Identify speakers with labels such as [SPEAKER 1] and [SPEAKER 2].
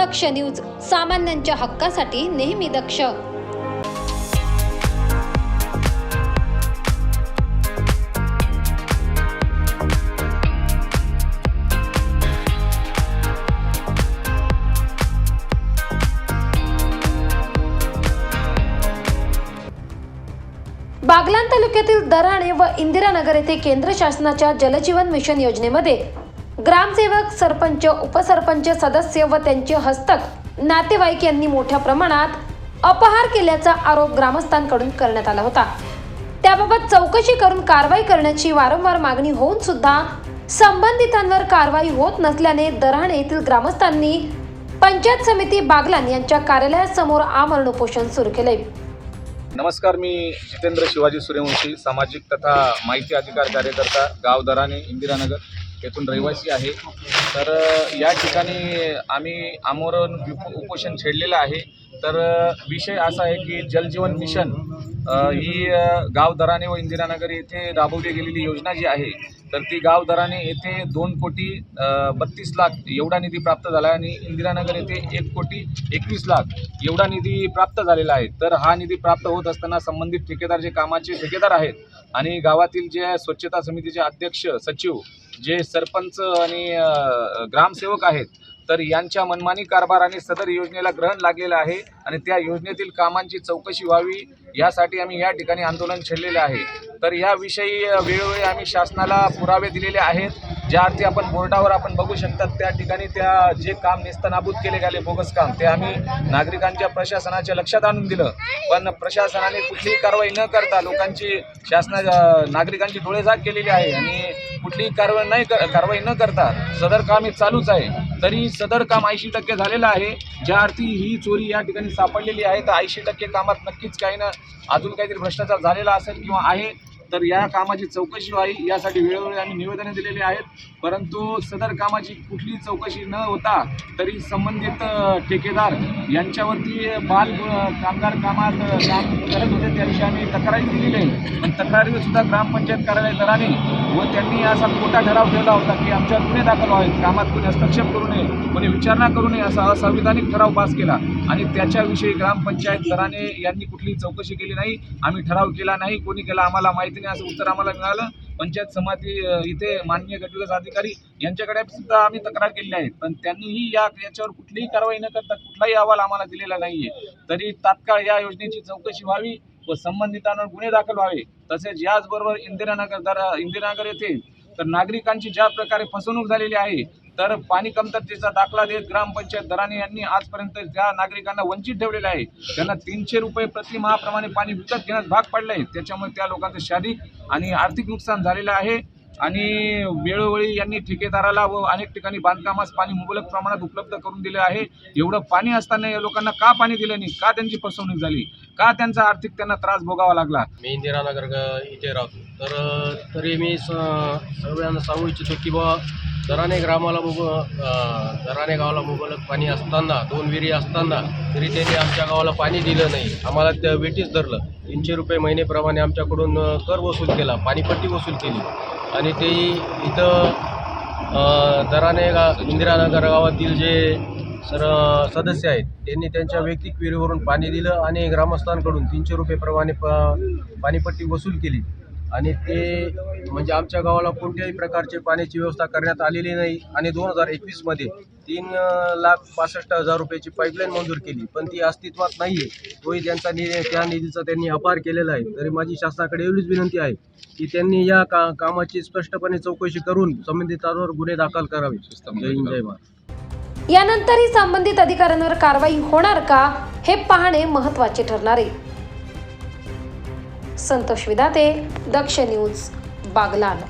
[SPEAKER 1] दक्ष news सामान्यांच्या हक्कासाठी नेहमी दक्ष. बागलान तालुक्यातील दराणे व इंदिरानगर येथे केंद्र शासनाच्या जलजीवन मिशन योजनेमध्ये ग्रामसेवक सरपंच उपसरपंच सदस्य व त्यांचे हस्तक नातेवाईक यांनी मोठ्या प्रमाणात अपहार केल्याचा आरोप ग्रामस्थांकडून करण्यात आला होता. त्याबाबत चौकशी करून कारवाई करण्याची वारंवार मागणी होऊन सुद्धा संबंधितांवर कारवाई होत नसल्याने दराणे येथील ग्रामस्थांनी पंचायत समिती बागलान यांच्या कार्यालयासमोर आमरण उपोषण सुरू केले.
[SPEAKER 2] नमस्कार मी जितेंद्र शिवाजी सूर्यवंशी सामाजिक तथा माहिती अधिकार कार्यकर्ता गाव दराणे इंदिरानगर. येथून रहिवासी आहे. तर या ठिकाणी आम्ही आमरण उपोषण छेडलेलं आहे. तर विषय असा आहे की जलजीवन मिशन ही गाव दराने व इंदिरानगर येथे राबवली गेलेली योजना जी आहे तर ती गाव दराने येथे दोन कोटी बत्तीस लाख एवढा निधी प्राप्त झाला आहे आणि इंदिरानगर येथे एक कोटी एकवीस लाख एवढा निधी प्राप्त झालेला आहे. तर हा निधी प्राप्त होत असताना संबंधित ठेकेदार जे कामाचे ठेकेदार आहेत आणि गावातील जे स्वच्छता समितीचे अध्यक्ष सचिव जे सरपंच आणि ग्रामसेवक आहेत तर यांच्या मनमानी कारभार आणि सदर योजनेला ग्रहण लागलेलं आहे आणि त्या योजनेतील कामांची चौकशी व्हावी यासाठी आम्ही या ठिकाणी आंदोलन छेडलेले आहे. तर याविषयी वेळोवेळी आम्ही शासनाला पुरावे दिलेले आहेत. ज्या अर्थी आपण बोर्डावर आपण बघू शकतात त्या ठिकाणी त्या जे काम नेस्तनाबूत केले गेले बोगस काम ते आम्ही नागरिकांच्या प्रशासनाच्या लक्षात आणून दिलं. पण प्रशासनाने कुठलीही कारवाई न करता लोकांची शासना नागरिकांची डोळेझाक केलेली आहे आणि कुठलीही कारवाई नाही कारवाई न करता सदर काम हे चालूच आहे. तरी सदर काम ऐंशी टक्के झालेलं आहे. ज्या अर्थी ही चोरी या ठिकाणी सापडलेली आहे तर ऐंशी टक्के कामात नक्कीच काही ना अजून काहीतरी भ्रष्टाचार झालेला असेल किंवा आहे. तर या कामाची चौकशी व्हावी यासाठी वेळोवेळी आम्ही निवेदने दिलेली आहेत. परंतु सदर कामाची कुठलीही चौकशी न होता तरी संबंधित ठेकेदार यांच्यावरती बाल कामगार कामात काम करत होते. त्याविषयी आम्ही तक्रारी दिलेली आहे. पण तक्रारीवर सुद्धा ग्रामपंचायत कार्यालय दराने व त्यांनी असा खोटा ठराव ठेवला होता की आमच्यावर गुन्हे दाखल व्हावेत. कामात कोणी हस्तक्षेप करू नये कोणी विचारणा करू नये असा असंविधानिक ठराव पास केला. आणि त्याच्याविषयी ग्रामपंचायत दराने यांनी कुठलीही चौकशी केली नाही. आम्ही ठराव केला नाही. कोणी केला आम्हाला माहिती पद्धतीने असं उत्तर आम्हाला मिळालं. पंचायत समिती इथे माननीय गटविकास अधिकारी यांच्याकडे सुद्धा आम्ही तक्रार केली आहे. पण त्यांनीही या याच्यावर कुठलीही कारवाई न करता कुठलाही अहवाल आम्हाला दिलेला नाहीये. तरी तात्काळ या योजनेची चौकशी व्हावी व संबंधितांवर गुन्हे दाखल व्हावे. तसेच याचबरोबर इंदिरानगर दरा इंदिरानगर येथे तर नागरिकांची ज्या प्रकारे फसवणूक झालेली आहे तर पाणी कमतरतेचा दाखला देत ग्रामपंचायत दराने यांनी आजपर्यंत ज्या नागरिकांना वंचित ठेवलेलं आहे त्यांना तीनशे रुपये प्रति महाप्रमाणे पाणी विकत घेण्यास भाग पडले आहे. त्याच्यामुळे त्या लोकांचं शारीरिक आणि आर्थिक नुकसान झालेलं आहे. आणि वेळोवेळी यांनी ठेकेदाराला व अनेक ठिकाणी बांधकामास पाणी मुबलक प्रमाणात उपलब्ध करून दिले आहे. एवढं पाणी असताना या लोकांना का पाणी दिलं नाही? का त्यांची फसवणूक झाली? का त्यांचा आर्थिक त्यांना त्रास भोगावा लागला?
[SPEAKER 3] मी इंदिरानगर ग- इथे राहतो. तर तरी मी स सगळ्यांना सांगू इच्छितो की बा दराने ग्रामाला मुब दराने गावाला मुबलक पाणी असताना दोन विहिरी असताना तरी त्यांनी आमच्या गावाला पाणी दिलं नाही. आम्हाला त्या वेटीच धरलं. तीनशे रुपये महिनेप्रमाणे आमच्याकडून कर वसूल केला पाणीपट्टी वसूल केली. आणि ते इथं दराने गा इंदिरानगर गावातील जे सर सदस्य आहेत त्यांनी त्यांच्या वैयक्तिक विहिरीवरून पाणी दिलं आणि ग्रामस्थांकडून तीनशे रुपयेप्रमाणे प पाणीपट्टी वसूल केली. आणि ते म्हणजे आमच्या गावाला कोणत्याही प्रकारची पाण्याची व्यवस्था करण्यात आलेली नाही. आणि दोन हजार एकवीसमध्ये तीन लाख पासष्ट हजार रुपयाची पाईपलाईन मंजूर केली. पण ती अस्तित्वात नाही आहे तोही त्यांचा निधी त्या निधीचा त्यांनी अपार केलेला आहे. तरी माझी शासनाकडे एवढीच विनंती आहे की त्यांनी या का कामाची स्पष्टपणे चौकशी करून संबंधितांवर गुन्हे दाखल करावे. जय हिंद जय महाराज
[SPEAKER 1] यानंतरही संबंधित अधिकाऱ्यांवर कारवाई होणार का हे पाहणे महत्त्वाचे ठरणार आहे. संतोष विदाते दक्ष न्यूज बागलान